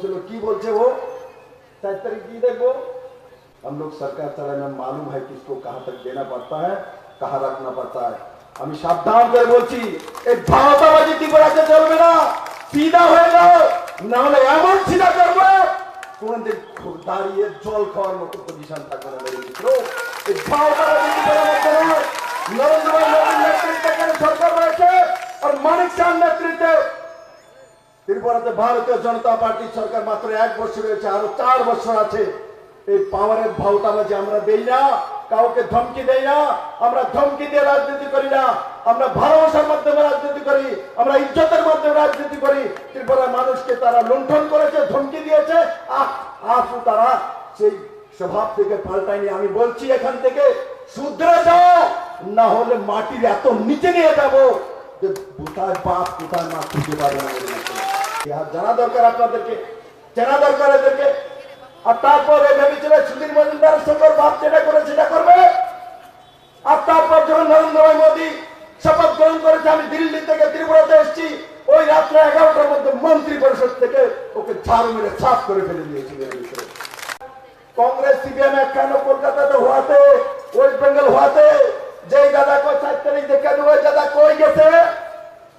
বলছিল কি বলছে ও चार तारीख की देखो हम लोग सरकार चलाने में मालूम है किसको कहां तक देना पड़ता है कहां रखना पड़ता है আমি সাবধান করে বলছি এই ভারতাবাজি ত্রিপুরাতে চলবে না সিধা হয়ে যাও না হলে এমন সিধা করবো কোনদিন দাঁড়িয়ে জল খাওয়ার মতো পজিশন থাকবে না মেরে মিত্র এই ভারতাবাজি ত্রিপুরার মধ্যে নয় নরেন্দ্র মোদী মোদীর নেতৃত্বে এখানে সরকার রয়েছে আর মানিক শাহ নেতৃত্বে ত্রিপুরাতে ভারতীয় জনতা পার্টি সরকার মাত্র এক বছর রয়েছে আরও চার বছর আছে। এই পাওয়ারের ভাওতাবাজি আমরা দেই না, কাউকে ধমকি দেই না, আমরা ধমকি দিয়ে রাজনীতি করি না, আমরা ভালোবাসার মাধ্যমে রাজনীতি করি, আমরা ইজ্জতের মাধ্যমে রাজনীতি করি, ত্রিপুরার মানুষকে তারা লুণ্ঠন করেছে, ধমকি দিয়েছে আসু তারা সেই স্বভাব থেকে পাল্টায়নি। আমি বলছি এখান থেকে, শুধরে যাও, না হলে মাটির এত নিচে নিয়ে যাব যে কোথায় বাপ, কোথায় মা খুঁজে পাবে না জানা দরকার আপনাদেরকে, জানা দরকার এদেরকে। আর তারপরে ভেবেছিল সুধীর মজুমদারের সঙ্গে ওর বাপ যেটা করে সেটা করবে। আর তারপর যখন নরেন্দ্র মোদী শপথ গ্রহণ করেছে, আমি দিল্লি থেকে ত্রিপুরাতে এসেছি, ওই রাত্রে এগারোটার মধ্যে মন্ত্রী পরিষদ থেকে ওকে ঝাড়ু মেরে সাফ করে ফেলে দিয়েছিল। কংগ্রেস, সিপিএম একখানো, কলকাতাতে হওয়াতে, ওয়েস্ট বেঙ্গল হওয়াতে, যেই দাদা কই চার তারিখ দেখে ওই দাদা কই গেছে?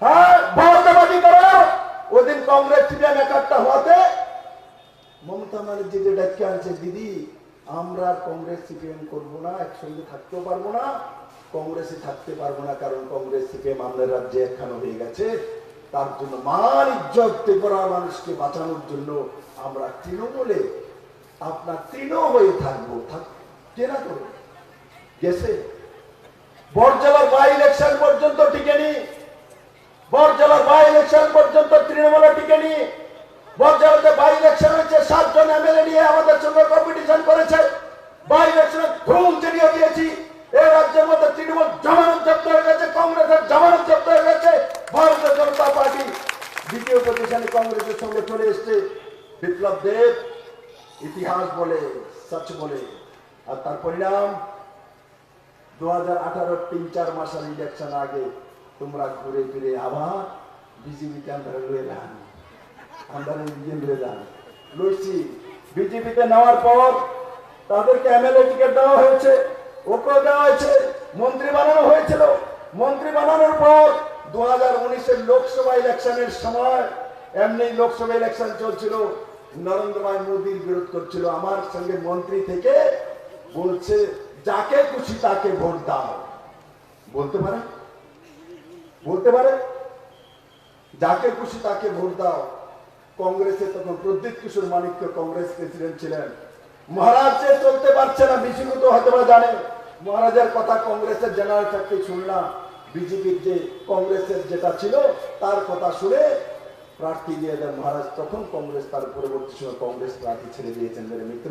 হ্যাঁ ভারতবাদী করো ওই দিন কংগ্রেস সিপিএম একাত্তা হওয়াতে যে ডাক্তার আনছে, দিদি, আমরা কংগ্রেস সিপিএম করব না, একসঙ্গে থাকতেও পারব না, কংগ্রেসে থাকতে পারব না, কারণ কংগ্রেস সিপিএম আমাদের রাজ্যে একখানো হয়ে গেছে। তার জন্য মান ইজ্জত ত্রিপুরা মানুষকে বাঁচানোর জন্য আমরা তৃণমূলে, আপনার তৃণ হয়ে থাকব। থাক কে না করবে গেছে? বরজলার বাই ইলেকশন পর্যন্ত টিকেনি। বরজলার বাই ইলেকশন পজিশনে কংগ্রেসের সঙ্গে চলে এসছে। বিপ্লব দেব ইতিহাস বলে, সচ বলে। আর তার পরিণাম দু হাজার আঠারো তিন চার মাসের ইলেকশন আগে তোমরা ঘুরে ফিরে আবার বিজেপিকে আন্দারে লয়ে যান। আন্দারে নিজে লয়ে যান। লইছি। বিজেপিতে নেওয়ার পর তাদেরকে এমএলএ টিকিট দেওয়া হয়েছে। ওকে দেওয়া হয়েছে। মন্ত্রী বানানো হয়েছিল। মন্ত্রী বানানোর পর দু হাজার উনিশের লোকসভা ইলেকশনের সময় এমনি লোকসভা ইলেকশন চলছিল, নরেন্দ্র ভাই মোদীর বিরোধ করছিল, আমার সঙ্গে মন্ত্রী থেকে বলছে, যাকে খুশি তাকে ভোট দাও। বলতে পারে? বলতে পারে? যাকে খুশি তাকে ভোট দাও। কংগ্রেসে তখন প্রদীপ কিশোর মানিক্য কংগ্রেস প্রেসিডেন্ট ছিলেন। মহারাজ যে চলতে পারছে না বিজেপি তো হয়তো জানে। মহারাজের কথা কংগ্রেসের জেনারেল থাকতে শুনলাম। বিজেপির যে কংগ্রেসের যেটা ছিল, তার কথা শুনে প্রার্থী দিয়ে দেন মহারাজ, তখন কংগ্রেস, তার পরবর্তী সময় কংগ্রেস প্রার্থী ছেড়ে দিয়েছেন মেরে মিত্র